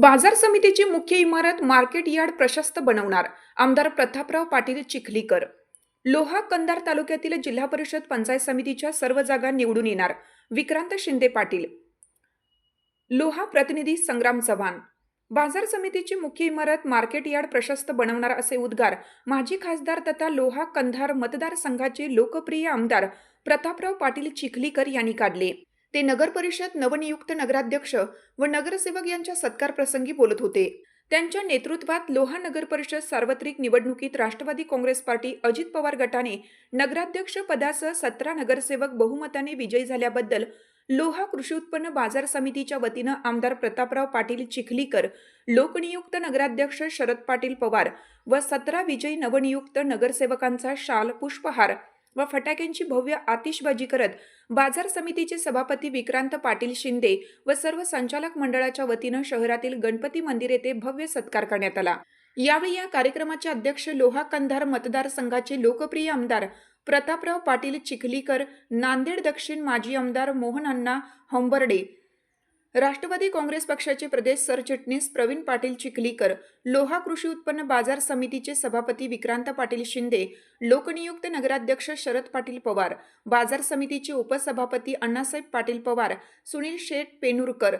बाजार समितीची मुख्य इमारत मार्केट यार्ड प्रशस्त बनवणार आमदार प्रतापराव पाटील चिखलीकर. लोहा कंधार तालुक्यातील जिल्हा परिषद पंचायत समितीच्या सर्व जागा निवडून येणार विक्रांत शिंदे पाटील. लोहा प्रतिनिधी संग्राम चव्हाण. बाजार समितीची मुख्य इमारत मार्केट यार्ड प्रशस्त बनवणार असे उद्गार माजी खासदार तथा लोहा कंधार मतदारसंघाचे लोकप्रिय आमदार प्रतापराव पाटील चिखलीकर यांनी काढले. ते नगर परिषद नवनियुक्त नगराध्यक्ष व नगरसेवक यांच्या सत्कार प्रसंगी बोलत होते. त्यांच्या नेतृत्वात लोहा नगर परिषद सार्वत्रिक निवडणुकीत राष्ट्रवादी काँग्रेस पार्टी अजित पवार गटाने नगराध्यक्ष पदासह सतरा नगरसेवक बहुमताने विजयी झाल्याबद्दल लोहा कृषी उत्पन्न बाजार समितीच्या वतीनं आमदार प्रतापराव पाटील चिखलीकर लोकनियुक्त नगराध्यक्ष शरद पाटील पवार व सतरा विजयी नवनियुक्त नगरसेवकांचा शाल पुष्पहार व फटाक्यांची भव्य आतिषबाजी करत बाजार समितीचे सभापती विक्रांत पाटील शिंदे व सर्व संचालक मंडळाच्या वतीनं शहरातील गणपती मंदिर येथे भव्य सत्कार करण्यात आला. यावेळी या कार्यक्रमाचे अध्यक्ष लोहा कंधार मतदारसंघाचे लोकप्रिय आमदार प्रतापराव पाटील चिखलीकर नांदेड दक्षिण माजी आमदार मोहन अण्णा हंबर्डे राष्ट्रवादी काँग्रेस पक्षाचे प्रदेश सरचिटणीस प्रवीण पाटील चिखलीकर लोहा कृषी उत्पन्न बाजार समितीचे सभापती विक्रांत पाटील शिंदे लोकनियुक्त नगराध्यक्ष शरद पाटील पवार बाजार समितीचे उपसभापती अण्णासाहेब पाटील पवार सुनील शेठ पेनुरकर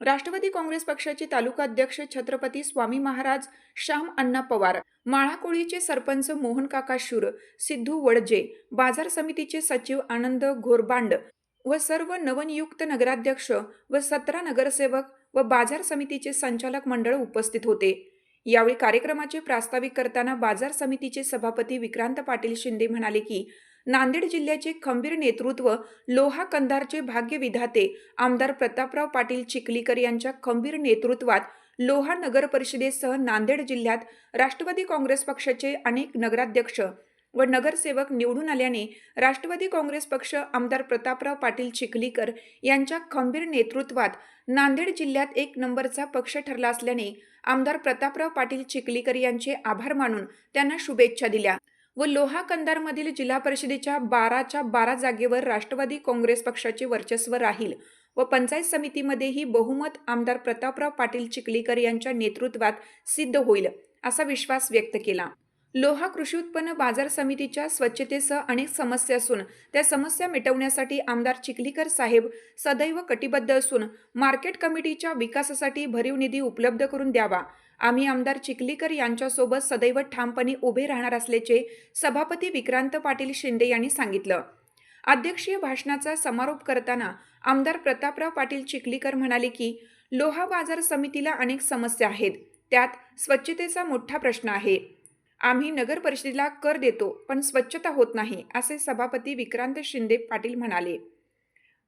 राष्ट्रवादी काँग्रेस पक्षाचे तालुका अध्यक्ष छत्रपती स्वामी महाराज श्याम अण्णा पवार माळाकोळीचे सरपंच मोहन काका शूर सिद्धू वडजे बाजार समितीचे सचिव आनंद घोरबांड व सर्व नवनियुक्त नगराध्यक्ष व सतरा नगरसेवक व बाजार समितीचे संचालक मंडळ उपस्थित होते. यावेळी कार्यक्रमाचे प्रास्ताविक करताना बाजार समितीचे सभापती विक्रांत पाटील शिंदे म्हणाले की नांदेड जिल्ह्याचे खंबीर नेतृत्व लोहा कंधारचे भाग्य विधाते आमदार प्रतापराव पाटील चिखलीकर यांच्या खंबीर नेतृत्वात लोहा नगर परिषदेसह नांदेड जिल्ह्यात राष्ट्रवादी काँग्रेस पक्षाचे अनेक नगराध्यक्ष व नगरसेवक निवडून आल्याने राष्ट्रवादी काँग्रेस पक्ष आमदार प्रतापराव पाटील चिखलीकर यांच्या खंबीर नेतृत्वात नांदेड जिल्ह्यात एक नंबरचा पक्ष ठरला असल्याने आमदार प्रतापराव पाटील चिखलीकर यांचे आभार मानून त्यांना शुभेच्छा दिल्या व लोहा कंधारमधील जिल्हा परिषदेच्या बाराच्या बारा जागेवर राष्ट्रवादी काँग्रेस पक्षाचे वर्चस्व राहील व पंचायत समितीमध्येही बहुमत आमदार प्रतापराव पाटील चिखलीकर यांच्या नेतृत्वात सिद्ध होईल असा विश्वास व्यक्त केला. लोहा कृषी उत्पन्न बाजार समितीच्या स्वच्छतेसह अनेक समस्या असून त्या समस्या मिटवण्यासाठी आमदार चिखलीकर साहेब सदैव कटिबद्ध असून मार्केट कमिटीच्या विकासासाठी भरीव निधी उपलब्ध करून द्यावा. आम्ही आमदार चिखलीकर यांच्यासोबत सदैव ठामपणे उभे राहणार असल्याचे सभापती विक्रांत पाटील शिंदे यांनी सांगितलं. अध्यक्षीय भाषणाचा समारोप करताना आमदार प्रतापराव पाटील चिखलीकर म्हणाले की लोहा बाजार समितीला अनेक समस्या आहेत. त्यात स्वच्छतेचा मोठा प्रश्न आहे. आम्ही नगर परिषदेला कर देतो पण स्वच्छता होत नाही असे सभापती विक्रांत शिंदे पाटील म्हणाले.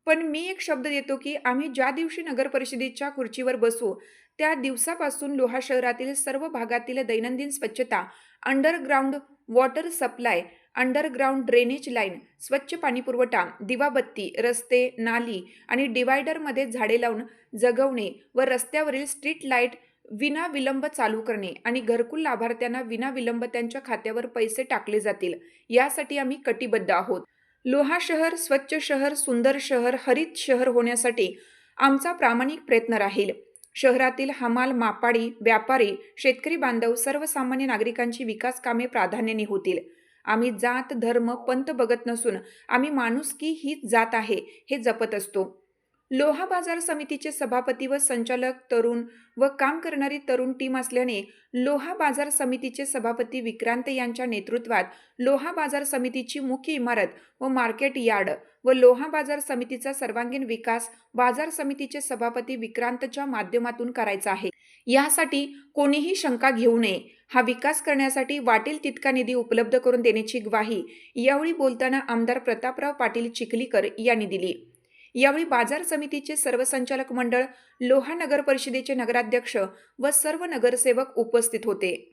पण मी एक शब्द देतो की आम्ही ज्या दिवशी नगर परिषदेच्या खुर्चीवर बसू त्या दिवसापासून लोहा शहरातील सर्व भागातील दैनंदिन स्वच्छता underground water supply underground drainage line स्वच्छ पाणीपुरवठा दिवाबत्ती रस्ते नाली आणि डिवायडरमध्ये झाडे लावून जगवणे व रस्त्यावरील स्ट्रीट लाइट विना विलंब चालू करणे आणि घरकुल लाभार्थ्यांना विना विलंब त्यांच्या खात्यावर पैसे टाकले जातील यासाठी आम्ही कटिबद्ध आहोत. लोहा शहर स्वच्छ शहर सुंदर शहर हरित शहर होण्यासाठी आमचा प्रामाणिक प्रयत्न राहील. शहरातील हमाल मापाडी व्यापारी शेतकरी बांधव सर्वसामान्य नागरिकांची विकास कामे प्राधान्याने होतील. आम्ही जात धर्म पंत बघत नसून आम्ही माणुसकी हीच जात आहे हे जपत असतो. लोहा बाजार समितीचे सभापती व संचालक तरुण व काम करणारी तरुण टीम असल्याने लोहा बाजार समितीचे सभापती विक्रांत यांच्या नेतृत्वात लोहा बाजार समितीची मुख्य इमारत व मार्केट यार्ड व लोहा बाजार समितीचा सर्वांगीण विकास बाजार समितीचे सभापती विक्रांतच्या माध्यमातून करायचा आहे. यासाठी कोणीही शंका घेऊ नये. हा विकास करण्यासाठी वाटेल तितका निधी उपलब्ध करून देण्याची ग्वाही यावेळी बोलताना आमदार प्रतापराव पाटील चिखलीकर यांनी दिली. यावेळी बाजार समितीचे सर्व संचालक मंडळ लोहा नगर परिषदेचे नगराध्यक्ष व सर्व नगरसेवक उपस्थित होते.